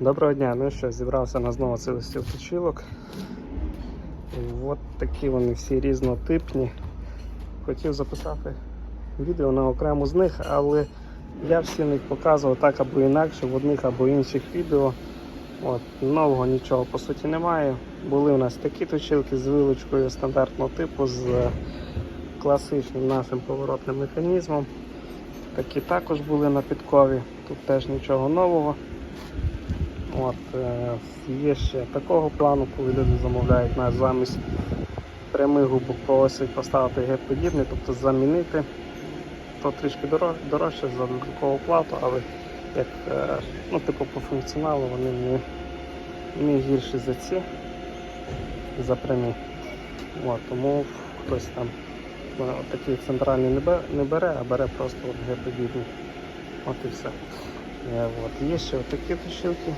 Доброго дня, ну що, зібрався на знову цілий стіл точилок. От такі вони всі різнотипні. Хотів записати відео на окрему з них, але я всі них показував так або інакше, в одних або інших відео. От, Нового нічого по суті немає. Були у нас такі точилки з вилочкою стандартного типу, з класичним нашим поворотним механізмом. Такі також були на підкові, тут теж нічого нового. От, е, є ще такого плану, коли люди замовляють нас замість прямих губок просять поставити геп-подібний, тобто замінити. То трішки дорож- дорожче за додаткову плату, але як е, ну, типу, по функціоналу вони не, не гірші за ці, за прямі. От, тому хтось там е, такий центральний не бере, а бере просто от геп-подібний. От і все. От. Є ще такі точилки.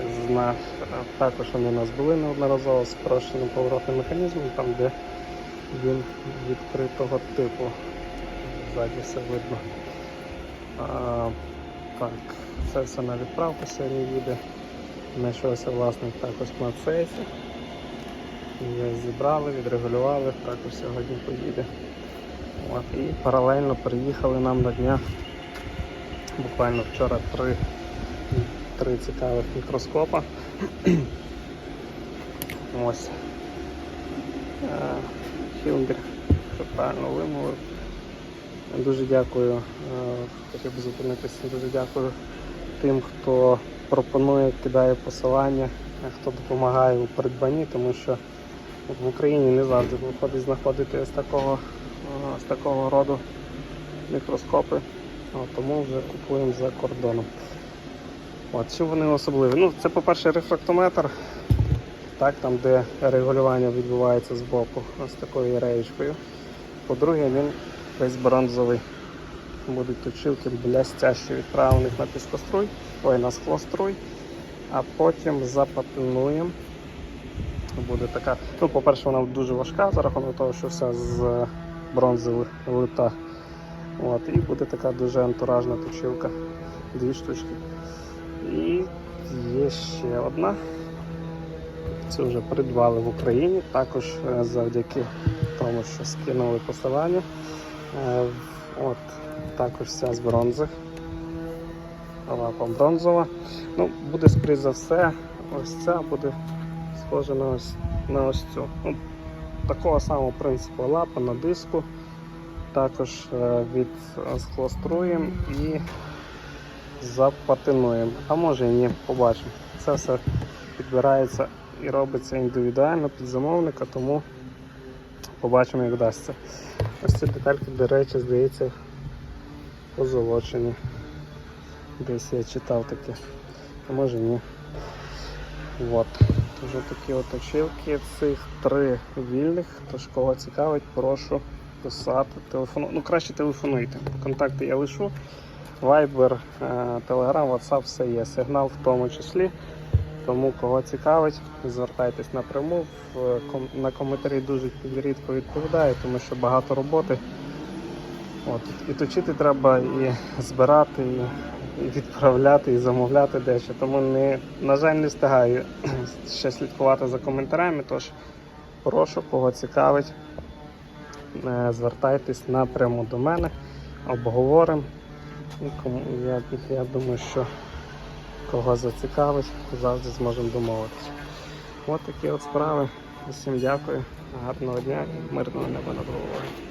Це зна... Також вони у нас були неодноразово з спрощеним поворотним механізмом, там де він відкритого типу. Ззаді все видно. А, так, це все на відправку сьогодні їде. Знайшовся власник також на цейсі. Її зібрали, відрегулювали, також сьогодні поїде. От, і паралельно приїхали нам на днях. Буквально вчора три три цікавих мікроскопа. Ось. Хілбер, що правильно вимовив. Дуже дякую. е, Хотів би зупинитися. Дуже дякую тим, хто пропонує, кидає посилання, е, хто допомагає у придбанні, тому що в Україні не завжди виходить знаходити ось такого, е, ось такого роду мікроскопи. Тому вже купуємо за кордоном. От, чим вони особливі? Ну, це, по-перше, рефрактометр, так, там, де регулювання відбувається з боку, ось такою реєчкою. По-друге, він весь бронзовий. Будуть точилки блястящі відправлених на піскоструй, ой, на склоструй, а потім запатинуємо. Буде така, ну, по-перше, вона дуже важка за рахунок того, що вся з бронзи лита. От, і буде така дуже антуражна точилка. Дві штучки. Є ще одна. Це вже придбали в Україні, також е, завдяки тому, що скинули посилання. Е, От, також вся з бронзи. Лапа бронзова. Ну, буде, скоріш за все, ось ця буде схожа на ось, на ось цю. Ну, такого самого принципу лапа на диску. Також е, від склоструєм і запатинуємо. А може і ні, побачимо. Це все підбирається і робиться індивідуально під замовника, тому побачимо, як вдасться. Ось ці детальки, до речі, здається, позолочені. Десь я читав таке. А може ні. От. Вже такі от очилки. Цих три вільних. Тож кого цікавить, прошу писати, телефону. Ну краще телефонуйте. Контакти я лишу. Viber, е, Telegram, WhatsApp, все є. Сигнал в тому числі. Тому кого цікавить, звертайтесь напряму. На коментарі дуже рідко відповідаю, тому що багато роботи. От, і точити треба, і збирати, і, відправляти, і замовляти дещо. Тому не, на жаль, не встигаю ще слідкувати за коментарями. Тож прошу, кого цікавить, е, звертайтесь напряму до мене, обговоримо. Я, я думаю, що кого зацікавить, завжди зможемо домовитися. От такі от справи. Усім дякую, гарного дня і мирного неба над головою.